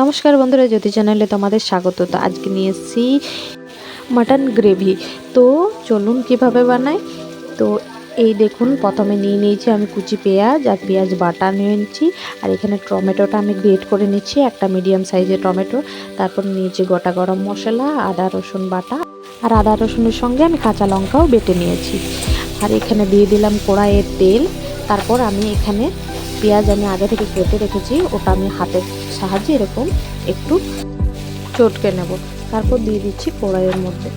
নমস্কার বন্ধুরা, জ্যোতি চ্যানেলে তোমাদের স্বাগত। তো আজকে নিয়ে এসেছি মাটন গ্রেভি। তো চলুন কীভাবে বানাই? তো এই দেখুন, প্রথমে নিয়ে নিয়েছি আমি কুচি পেঁয়াজ আর পেঁয়াজ বাটা নিয়ে নিচ্ছি। আর এখানে টমেটোটা আমি গ্রেট করে নিচ্ছি, একটা মিডিয়াম সাইজের টমেটো। তারপর নিয়েছি গোটা গরম মশলা, আদা, রসুন বাটা। আর আদা, রসুনের সঙ্গে আমি কাঁচা লঙ্কাও বেটে নিয়েছি। আর এখানে দিয়ে দিলাম কড়াইয়ের তেল। তারপর আমি এখানে পেঁয়াজ আমি আগে থেকে কেটে রেখেছি, ওটা আমি হাতের সাহায্যে এরকম একটু চটকে নেব। তারপর দিয়ে দিচ্ছি কড়াইয়ের মধ্যে।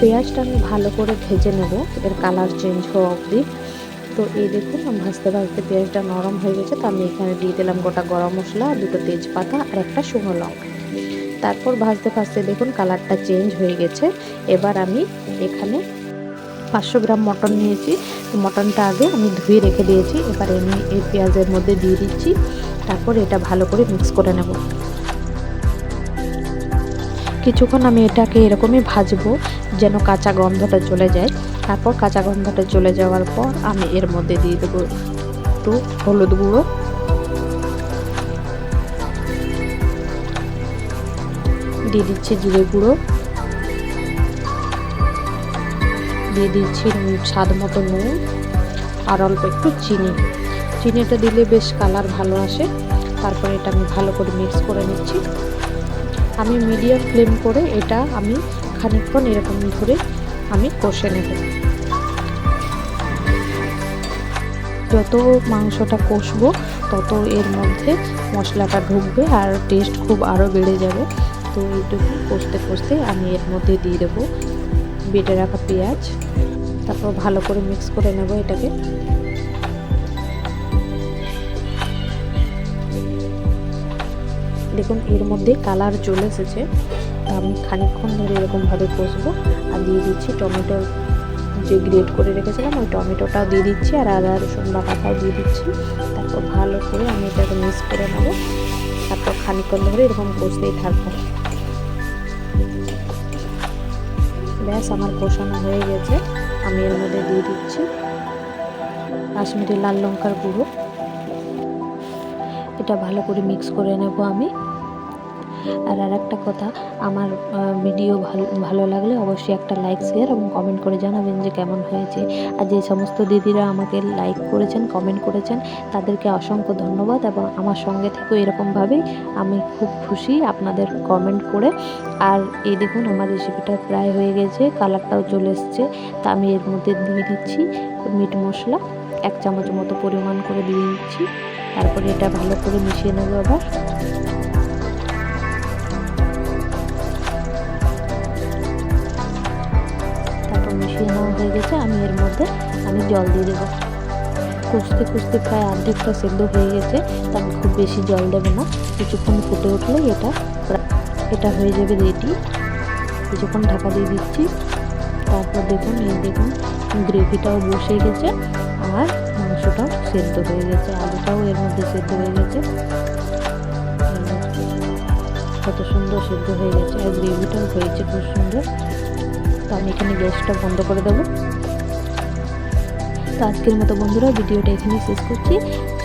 পেঁয়াজটা আমি ভালো করে ভেজে নেব। এর কালার চেঞ্জ হওয়া অবধি। তো এই দেখুন ভাজতে ভাজতে পেঁয়াজটা নরম হয়ে গেছে। তো আমি এখানে দিয়ে দিলাম গোটা গরম মশলা, দুটো তেজপাতা আর একটা শুকনো লঙ্কা। তারপর ভাজতে ভাজতে দেখুন কালারটা চেঞ্জ হয়ে গেছে। এবার আমি এখানে পাঁচশো গ্রাম মটন নিয়েছি। মটনটা আগে আমি ধুয়ে রেখে দিয়েছি। এবার আমি এই পেঁয়াজের মধ্যে দিয়ে দিচ্ছি। তারপর এটা ভালো করে মিক্স করে নেব। কিছুক্ষণ আমি এটাকে এরকমই ভাজবো, যেন কাঁচা গন্ধটা চলে যায়। তারপর কাঁচা গন্ধটা চলে যাওয়ার পর আমি এর মধ্যে দিয়ে দেবো একটু হলুদ গুঁড়ো। দিয়ে দিচ্ছি জিরে গুঁড়ো। দিয়ে দিচ্ছি স্বাদ মতো নুন আর অল্প একটু চিনি। চিনিটা দিলে বেশ কালার ভালো আসে। তারপরে এটা আমি ভালো করে মিক্স করে নিচ্ছি। আমি মিডিয়াম ফ্লেম করে এটা আমি খানিকক্ষণ এরকম ধরে আমি কষে নেব। যত মাংসটা কষবো, তত এর মধ্যে মশলাটা ঢুকবে আর টেস্ট খুব আরও বেড়ে যাবে। তো এইটুকু কষতে কষতে আমি এর মধ্যে দিয়ে দেবো। বেটে রাখা পেঁয়াজ। তারপর ভালো করে মিক্স করে নেব এটাকে। দেখুন, এর মধ্যে কালার চলে এসেছে। আমি খানিকক্ষণ ধরে এরকমভাবে কষবো। আর দিয়ে দিচ্ছি টমেটো। যে গ্রেট করে রেখেছিলাম, ওই টমেটোটাও দিয়ে দিচ্ছি। আর আদা, রসুন বাটাটাও দিয়ে দিচ্ছি। তারপর ভালো করে আমি এটাকে মিক্স করে নেব। তারপর খানিকক্ষণ ধরে এরকম কষতেই থাকব। ব্যাস, আমার কষানো হয়ে গেছে। আমি এর মধ্যে দিয়ে দিচ্ছি কাশ্মীরি লাল লঙ্কার গুঁড়ো। এটা ভালো করে মিক্স করে নেব আমি। আর আর একটা কথা, আমার ভিডিও ভালো ভালো লাগলে অবশ্যই একটা লাইক শেয়ার এবং কমেন্ট করে জানাবেন যে কেমন হয়েছে। আর যে সমস্ত দিদিরা আমাকে লাইক করেছেন কমেন্ট করেছেন, তাদেরকে অসংখ্য ধন্যবাদ এবং আমার সঙ্গে থেকেও এরকমভাবেই আমি খুব খুশি আপনাদের কমেন্ট করে। আর এই দেখুন, আমার রেসিপিটা প্রায় হয়ে গেছে কালারটাও চলে এসছে। তা আমি এর মধ্যে দিয়ে দিচ্ছি মিট মশলা, এক চামচ মতো পরিমাণ করে দিয়ে দিচ্ছি। তারপরে এটা ভালো করে মিশিয়ে নেব আবার। হয়ে গেছে, আমি এর মধ্যে, আমি জল দিয়ে দেবো। কষতে কষতে প্রায় অর্ধেকটা সেদ্ধ হয়ে গেছে, তা আমি খুব বেশি জল দেবো না। কিছুক্ষণ ফুটে উঠলেই এটা এটা হয়ে যাবে রেডি কিছুক্ষণ ঢাকা দিয়ে দিচ্ছি। তারপর দেখুন, এই দেখুন, গ্রেভিটাও বসে গেছে, আর মাংসটাও সেদ্ধ হয়ে গেছে, আলুটাও এর মধ্যে সেদ্ধ হয়ে গেছে। কত সুন্দর সেদ্ধ হয়ে গেছে, আর গ্রেভিটাও হয়েছে খুব সুন্দর। তো আমি এখানে গ্যাসটা বন্ধ করে দেবো। তো আজকের মতো বন্ধুরা, ভিডিওটা এখানে শেষ করছি।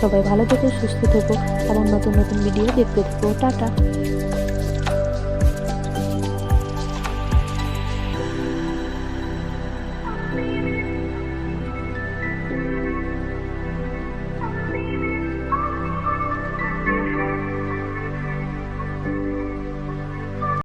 সবাই ভালো থেকো, সুস্থ থেকো। আবার নতুন নতুন ভিডিও দেখতে থাকো। টাটা।